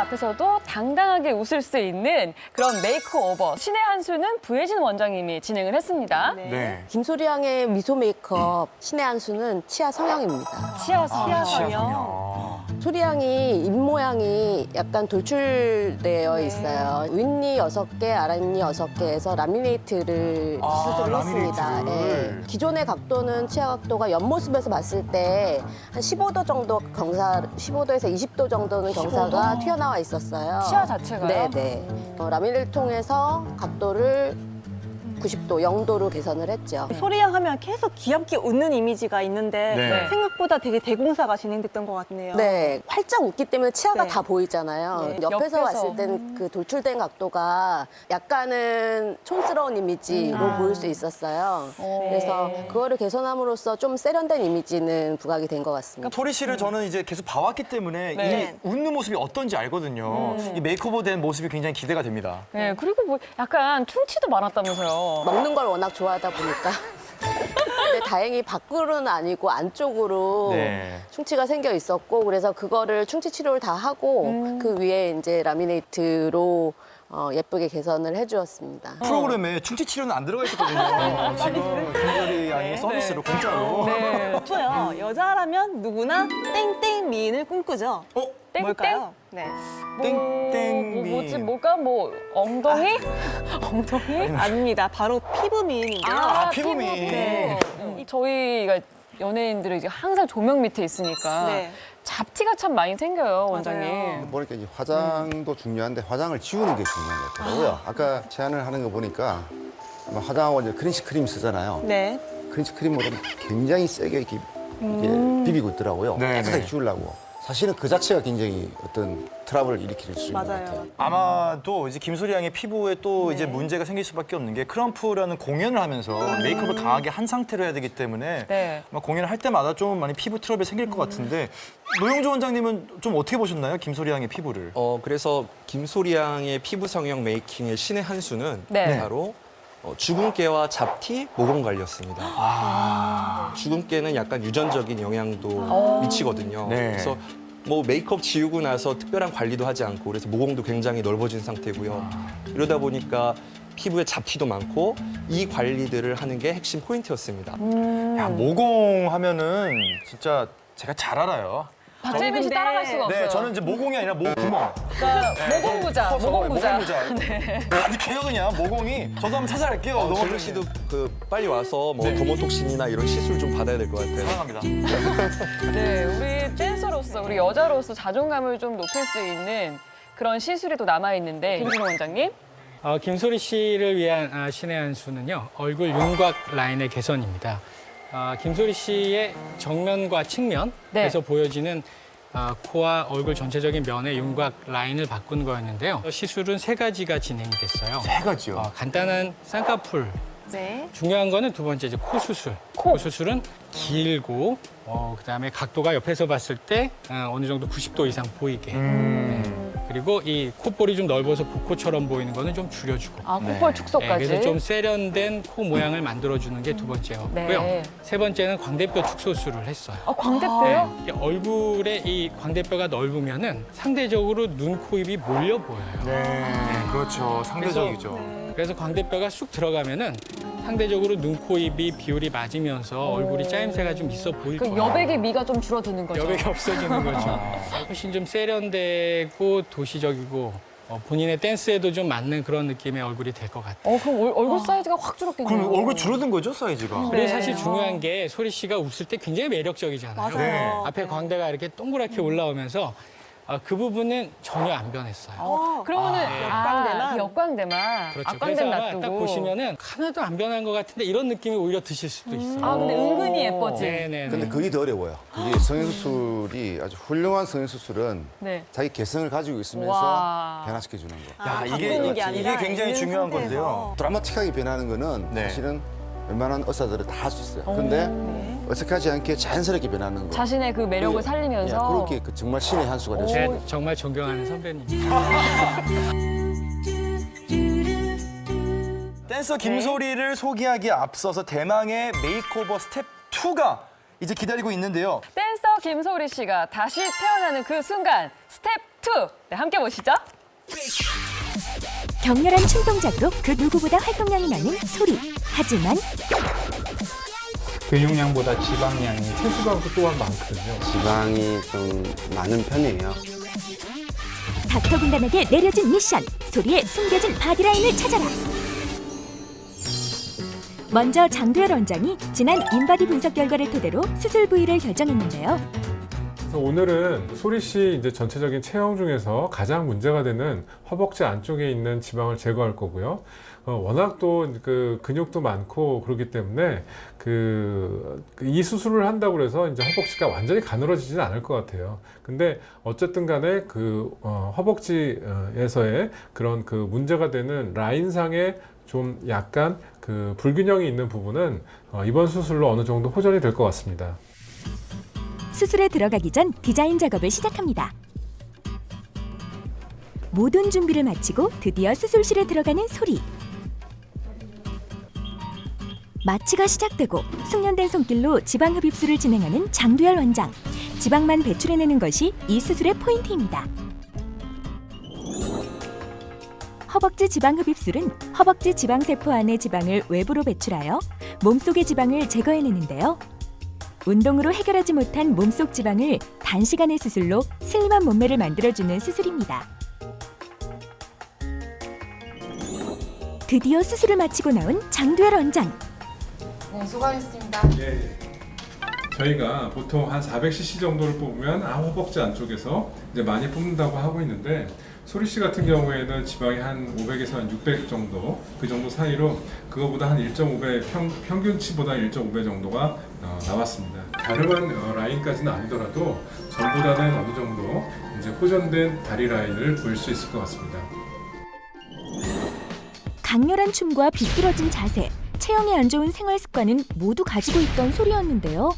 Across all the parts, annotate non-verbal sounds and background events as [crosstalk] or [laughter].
앞에서도 당당하게 웃을 수 있는 그런 메이크오버 신의 한 수는 부혜진 원장님이 진행을 했습니다. 네. 김소리 양의 미소 메이크업 신의 한 수는 치아 성형입니다. 치아 아, 치아 치아 성형. 성형. 소리 양이 입 모양이 약간 돌출되어 네. 있어요. 윗니 여섯 개, 아랫니 여섯 개에서 라미네이트를 아, 수술을 했습니다. 라미네이트를. 예. 기존의 각도는 치아 각도가 옆모습에서 봤을 때 한 15도 정도 경사, 15도에서 20도 정도는 경사가 튀어나와 있었어요. 치아 자체가요? 네네. 어, 라미네를 통해서 각도를 90도, 0도로 개선을 했죠. 소리양 하면 계속 귀엽게 웃는 이미지가 있는데 네. 생각보다 되게 대공사가 진행됐던 것 같네요. 네, 활짝 웃기 때문에 치아가 네. 다 보이잖아요. 네. 옆에서, 옆에서. 봤을 땐 그 돌출된 각도가 약간은 촌스러운 이미지로 음. 아. 보일 수 있었어요. 어. 그래서 그거를 개선함으로써 좀 세련된 이미지는 부각이 된 것 같습니다. 소리 씨를 저는 이제 계속 봐왔기 때문에 네. 이 웃는 모습이 어떤지 알거든요. 이 메이크오버 된 모습이 굉장히 기대가 됩니다. 네, 그리고 뭐 약간 충치도 많았다면서요. 먹는 걸 워낙 좋아하다 보니까. 근데 다행히 밖으로는 아니고 안쪽으로 네. 충치가 생겨 있었고 그래서 그거를 충치 치료를 다 하고 음. 그 위에 이제 라미네이트로 어, 예쁘게 개선을 해주었습니다. 프로그램에 충치 치료는 안 들어가 있었거든요. 지금 김절이 아닌 서비스로 공짜로. 네. 또요 여자라면 누구나 땡땡 미인을 꿈꾸죠. 어? 땡땡? 뭘까요? 네. 땡땡 뭐, 미인. 뭐지 뭘까 뭐 엉덩이? [laughs] 엉덩이? 아닙니다. 바로 피부 미인인데요. 아, 피부 미인. 네. 음. 저희가 연예인들은 이제 항상 조명 밑에 있으니까 네. 잡티가 참 많이 생겨요, 원장님. 보니까 이제 화장도 중요한데 화장을 지우는 게 중요한 것 같더라고요. 아 까 제안을 하는 거 보니까 아마 화장하고 이제 크린치 크림 쓰잖아요. 네. 크린치 크림으로 굉장히 세게 이렇게, 이렇게 비비고 있더라고요. 네, 깨끗하게 네. 지우려고. 사실은 그 자체가 굉장히 어떤 트러블을 일으킬 수 있는 것 맞아요. 같아요. 아마도 이제 김소리 양의 피부에 또 이제 문제가 생길 수밖에 없는 게 크럼프라는 공연을 하면서 메이크업을 강하게 한 상태로 해야 되기 때문에 네. 아마 공연을 할 때마다 좀 많이 피부 트러블이 생길 것 같은데 노영조 원장님은 좀 어떻게 보셨나요? 김소리 양의 피부를. 어 그래서 김소리 양의 피부 성형 메이킹의 신의 한 수는 네. 바로 어, 주근깨와 잡티, 모공 관리였습니다. 주근깨는 약간 유전적인 영향도 미치거든요. 네. 그래서 뭐 메이크업 지우고 나서 특별한 관리도 하지 않고 그래서 모공도 굉장히 넓어진 상태고요. 이러다 보니까 피부에 잡티도 많고 이 관리들을 하는 게 핵심 포인트였습니다. 야 모공 하면은 진짜 제가 잘 알아요. 박재민 씨 근데- 따라갈 수가 없어요. 네, 저는 이제 모공이 아니라 모구멍. 그러니까 모공부자, 커서 모공부자. 가득해요 그냥 [laughs] 모공이. 저도 한번 찾아갈게요. 어, 너무 젤리 씨도 그 빨리 와서 뭐 네. 더모톡신이나 이런 시술 좀 받아야 될 것 같아요. 사랑합니다. [laughs] 네, 우리 댄서로서, 우리 여자로서 자존감을 좀 높일 수 있는 그런 시술이 또 남아 있는데 김준호 원장님. 어, 김소리 씨를 위한 아, 신의 한 수는요 얼굴 윤곽 라인의 개선입니다. 아, 김소리 씨의 정면과 측면에서 네. 보여지는 아, 코와 얼굴 전체적인 면의 윤곽 라인을 바꾼 거였는데요. 시술은 세 가지가 진행이 됐어요. 세 가지요. 어, 간단한 쌍꺼풀. 네. 중요한 거는 두 번째 이제 코 수술. 코, 수술은 길고 어, 그다음에 각도가 옆에서 봤을 때 어, 어느 정도 90도 이상 보이게. 네. 그리고 이 콧볼이 좀 넓어서 복코처럼 보이는 거는 좀 줄여주고. 아, 콧볼 네, 축소까지. 그래서 좀 세련된 코 모양을 만들어주는 게 두 번째였고요. 네. 세 번째는 광대뼈 축소술을 했어요. 아, 광대뼈요? 네, 이게 얼굴에 이 광대뼈가 넓으면은 상대적으로 눈, 코, 입이 몰려 보여요. 네, 그렇죠. 상대적이죠. 그래서 광대뼈가 쑥 들어가면은 상대적으로 눈, 코, 입이 비율이 맞으면서 얼굴이 짜임새가 좀 있어 보일 그 거예요. 여백의 미가 좀 줄어드는 거죠. 여백이 없어지는 거죠. [laughs] 훨씬 좀 세련되고 도시적이고 어, 본인의 댄스에도 좀 맞는 그런 느낌의 얼굴이 될 것 같아요. 어, 그럼 얼, 얼굴 사이즈가 확 줄었겠네요. 그럼 얼굴 줄어든 거죠 사이즈가? 그리고 사실 중요한 게 소리 씨가 웃을 때 굉장히 매력적이잖아요. 맞아요. 네. 앞에 광대가 이렇게 동그랗게 올라오면서 아, 그 부분은 전혀 안 변했어요. 어, 그러면은 아, 네. 아, 그 역광대만 그렇죠. 앞광대 그래서 아마 놔두고 딱 보시면은 하나도 안 변한 것 같은데 이런 느낌이 오히려 드실 수도 있어요. 아 근데 은근히 예뻐지. 네네. 근데 그게 더 어려워요. 이게 성형수술이 아주 훌륭한 성형수술은 네. 자기 개성을 가지고 있으면서 와. 변화시켜주는 거. 아, 이게- 바꾸는 게 아니라 이게 굉장히 있는 중요한 상태에서. 건데요. 드라마틱하게 변하는 거는 네. 사실은 웬만한 의사들은 다 할 수 있어요. 근데 어색하지 않게 자연스럽게 변하는 거. 자신의 그 매력을 예, 살리면서 예, 그렇게 그 정말 신의 한 수가 됐어요. 제 정말 존경하는 선배님. 댄서 김소리를 소개하기에 앞서서 대망의 메이크오버 스텝 2가 이제 기다리고 있는데요. 댄서 김소리 씨가 다시 태어나는 그 순간 스텝 네, 함께 보시죠. 격렬한 춤 동작으로 그 누구보다 활동량이 많은 소리. 하지만 근육량보다 지방량이 체수가 또한 많거든요. 지방이 좀 많은 편이에요. 닥터 군단에게 내려진 미션. 소리에 숨겨진 바디라인을 찾아라. 먼저 장두열 원장이 지난 인바디 분석 결과를 토대로 수술 부위를 결정했는데요. 그래서 오늘은 소리 씨 이제 전체적인 체형 중에서 가장 문제가 되는 허벅지 안쪽에 있는 지방을 제거할 거고요. 어, 워낙 또 그 근육도 많고 그렇기 때문에 그 이 수술을 한다고 해서 이제 허벅지가 완전히 가늘어지지는 않을 것 같아요. 근데 어쨌든 간에 그 어, 허벅지에서의 그런 그 문제가 되는 라인상의 좀 약간 그 불균형이 있는 부분은 어, 이번 수술로 어느 정도 호전이 될 것 같습니다. 수술에 들어가기 전 디자인 작업을 시작합니다. 모든 준비를 마치고 드디어 수술실에 들어가는 소리. 마취가 시작되고 숙련된 손길로 지방 흡입술을 진행하는 장두열 원장. 지방만 배출해내는 것이 이 수술의 포인트입니다. 허벅지 지방 흡입술은 허벅지 지방 세포 안의 지방을 외부로 배출하여 몸속의 지방을 제거해내는데요. 운동으로 해결하지 못한 몸속 지방을 단시간의 수술로 슬림한 몸매를 만들어주는 수술입니다. 드디어 수술을 마치고 나온 장두열 원장. 저희가 보통 한 400cc 정도를 뽑으면 아 허벅지 안쪽에서 이제 많이 뽑는다고 하고 있는데 소리 씨 같은 경우에는 지방이 한 500에서 한 600 정도 그 정도 사이로 그거보다 한 1.5배 평, 평균치보다 1.5배 정도가 어, 나왔습니다. 가름한 어, 라인까지는 아니더라도 전보다는 어느 정도 이제 호전된 다리 라인을 보일 수 있을 것 같습니다. 강렬한 춤과 비뚤어진 자세, 체형에 안 좋은 생활 습관은 모두 가지고 있던 소리였는데요.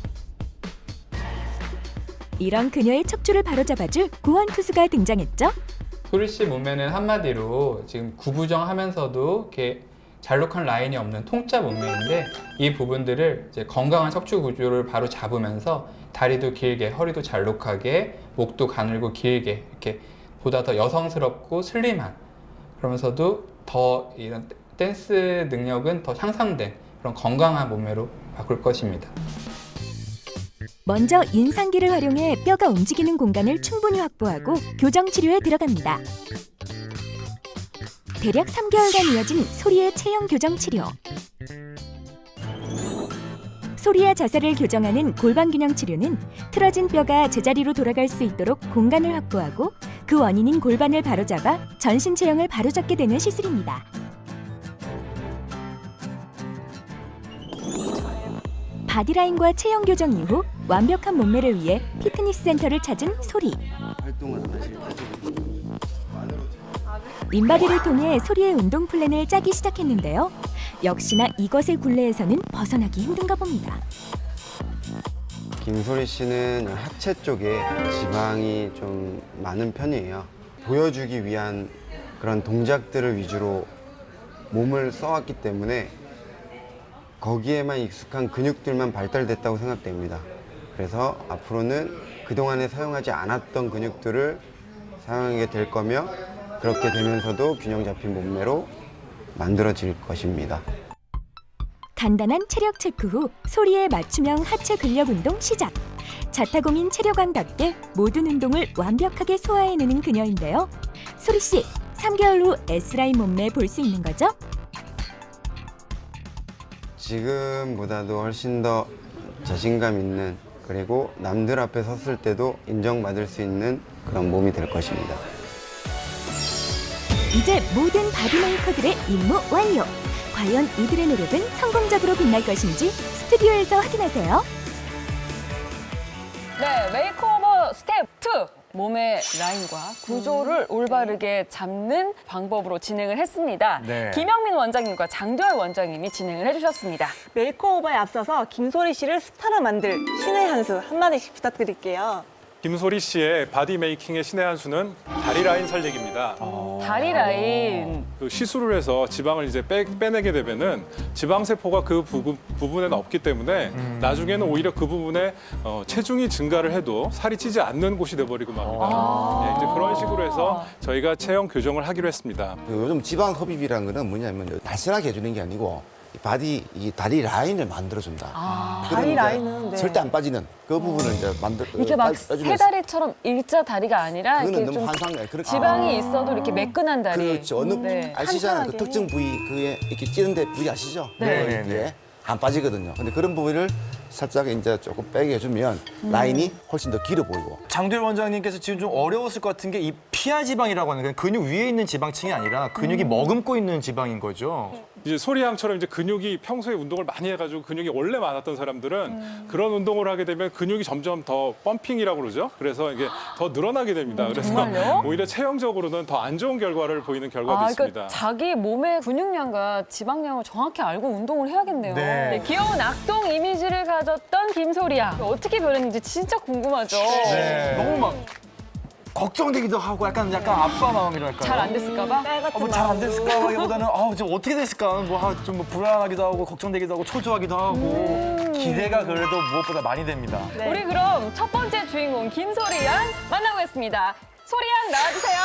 이런 그녀의 척추를 바로잡아줄 구원 투수가 등장했죠. 씨 몸매는 한마디로 지금 구부정하면서도 이렇게 잘록한 라인이 없는 통짜 몸매인데 이 부분들을 이제 건강한 척추 구조를 바로 잡으면서 다리도 길게, 허리도 잘록하게, 목도 가늘고 길게 이렇게 보다 더 여성스럽고 슬림한 그러면서도 더 이런 댄스 능력은 더 향상된 그런 건강한 몸매로 바꿀 것입니다. 먼저 인상기를 활용해 뼈가 움직이는 공간을 충분히 확보하고 교정 치료에 들어갑니다. 대략 3개월간 이어진 소리의 체형 교정 치료. 소리와 자세를 교정하는 골반 균형 치료는 틀어진 뼈가 제자리로 돌아갈 수 있도록 공간을 확보하고 그 원인인 골반을 바로잡아 전신 체형을 바로잡게 되는 시술입니다. 바디라인과 체형 교정 이후 완벽한 몸매를 위해 피트니스 센터를 찾은 소리. 인바디를 통해 소리의 운동 플랜을 짜기 시작했는데요. 역시나 이것의 굴레에서는 벗어나기 힘든가 봅니다. 김소리 씨는 하체 쪽에 지방이 좀 많은 편이에요. 보여주기 위한 그런 동작들을 위주로 몸을 써왔기 때문에 거기에만 익숙한 근육들만 발달됐다고 생각됩니다. 그래서 앞으로는 그동안에 사용하지 않았던 근육들을 사용하게 될 거며 그렇게 되면서도 균형 잡힌 몸매로 만들어질 것입니다. 간단한 체력 체크 후 소리의 맞춤형 하체 근력 운동 시작. 자타공인 체력왕답게 모든 운동을 완벽하게 소화해내는 그녀인데요. 소리 씨, 3개월 후 S라인 몸매 볼 수 있는 거죠? 지금보다도 훨씬 더 자신감 있는 그리고 남들 앞에 섰을 때도 인정받을 수 있는 그런 몸이 될 것입니다. 이제 모든 바디 메이커들의 임무 완료. 과연 이들의 노력은 성공적으로 빛날 것인지 스튜디오에서 확인하세요. 네, 메이크오버 스텝 2. 몸의 라인과 구조를 올바르게 잡는 방법으로 진행을 했습니다. 네. 김영민 원장님과 장도열 원장님이 진행을 해주셨습니다. 메이크오버에 앞서서 김소리 씨를 스타로 만들 신의 한 수 한마디씩 부탁드릴게요. 김소리 씨의 바디 메이킹의 신의 한 수는 다리 라인 살리기입니다. 다리 라인. 그 시술을 해서 지방을 이제 빼, 빼내게 되면은 지방 세포가 그 부분, 부분에는 없기 때문에 나중에는 오히려 그 부분에 어, 체중이 증가를 해도 살이 찌지 않는 곳이 돼버리고 맙니다. 네, 이제 그런 식으로 해서 저희가 체형 교정을 하기로 했습니다. 요즘 지방 흡입이라는 거는 뭐냐면 날씬하게 해주는 게 아니고 이 바디 이 다리 라인을 만들어준다. 아, 다리 라인은, 네. 절대 안 빠지는 그 부분을 이제 만들. 이게 어, 막 빠주면서 세다리처럼 일자 다리가 아니라 그거는 이렇게 너무 좀 환상이야. 그렇게 지방이 있어도 이렇게 매끈한 다리. 그렇죠. 어느 네. 아시잖아요. 그. 특정 부위 그에 이렇게 찌는 데 부위 아시죠? 네. 네, 네. 안 빠지거든요. 근데 그런 부위를 살짝 이제 조금 빼게 해주면 라인이 훨씬 더 길어 보이고. 장도일 원장님께서 지금 좀 어려웠을 것 같은 게 이 피하 지방이라고 하는 건 근육 위에 있는 지방층이 아니라 근육이 머금고 있는 지방인 거죠. 이제 소리양처럼 이제 근육이 평소에 운동을 많이 해가지고 근육이 원래 많았던 사람들은 그런 운동을 하게 되면 근육이 점점 더 펌핑이라고 그러죠. 그래서 이게 더 늘어나게 됩니다. 그래서 정말요? [laughs] 오히려 체형적으로는 더 안 좋은 결과를 보이는 결과도 아, 있습니다. 그러니까 자기 몸의 근육량과 지방량을 정확히 알고 운동을 해야겠네요. 네. 네, 귀여운 악동 이미지를 가졌던 김소리야. 어떻게 변했는지 진짜 궁금하죠. 너무 막 걱정되기도 하고 약간 약간 아빠 마음이랄까요? 잘 안 됐을까봐? 어, 뭐잘안 됐을까 하기보다는 아, 좀 어떻게 됐을까 뭐좀 뭐 불안하기도 하고 걱정되기도 하고 초조하기도 하고 기대가 그래도 무엇보다 많이 됩니다. 우리 그럼 첫 번째 주인공 김소리 양 만나보겠습니다. 소리 양 나와주세요.